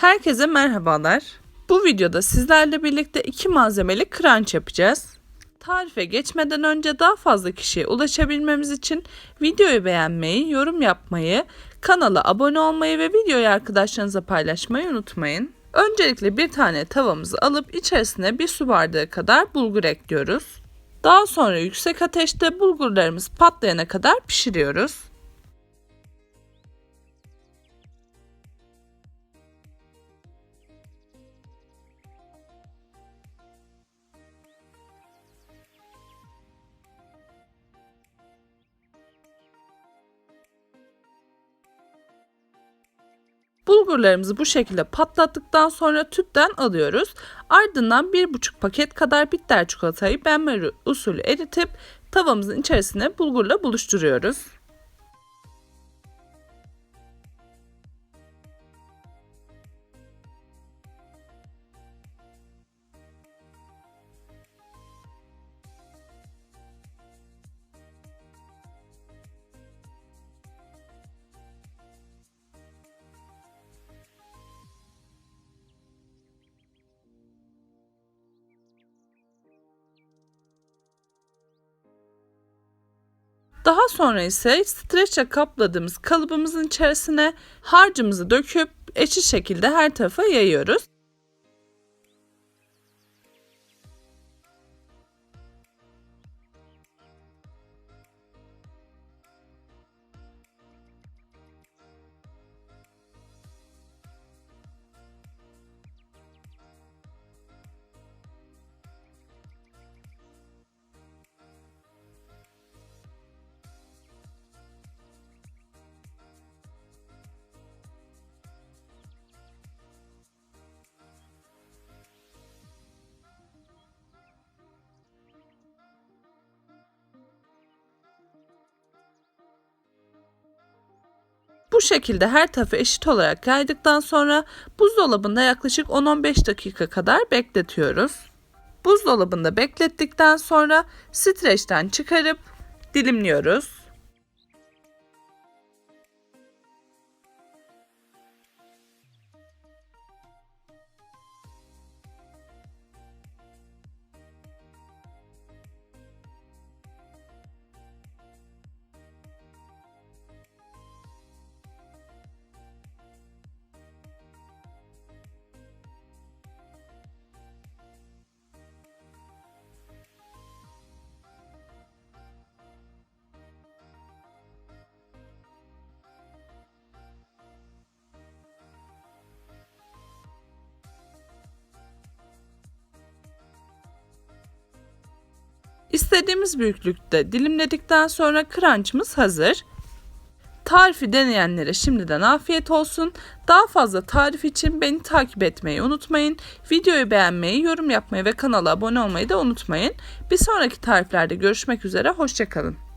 Herkese merhabalar. Bu videoda sizlerle birlikte iki malzemeli crunch yapacağız. Tarife geçmeden önce daha fazla kişiye ulaşabilmemiz için videoyu beğenmeyi, yorum yapmayı, kanala abone olmayı ve videoyu arkadaşlarınıza paylaşmayı unutmayın. Öncelikle bir tane tavamızı alıp içerisine bir su bardağı kadar bulgur ekliyoruz. Daha sonra yüksek ateşte bulgurlarımız patlayana kadar pişiriyoruz. Bulgurlarımızı bu şekilde patlattıktan sonra tüpten alıyoruz. Ardından 1,5 paket kadar bitter çikolatayı benmari usulü eritip tavamızın içerisine bulgurla buluşturuyoruz. Daha sonra ise streçle kapladığımız kalıbımızın içerisine harcımızı döküp eşit şekilde her tarafa yayıyoruz. Şekilde her tarafı eşit olarak yaydıktan sonra buzdolabında yaklaşık 10-15 dakika kadar bekletiyoruz. Buzdolabında beklettikten sonra streçten çıkarıp dilimliyoruz. İstediğimiz büyüklükte dilimledikten sonra crunch'ımız hazır. Tarifi deneyenlere şimdiden afiyet olsun. Daha fazla tarif için beni takip etmeyi unutmayın. Videoyu beğenmeyi, yorum yapmayı ve kanala abone olmayı da unutmayın. Bir sonraki tariflerde görüşmek üzere, hoşçakalın.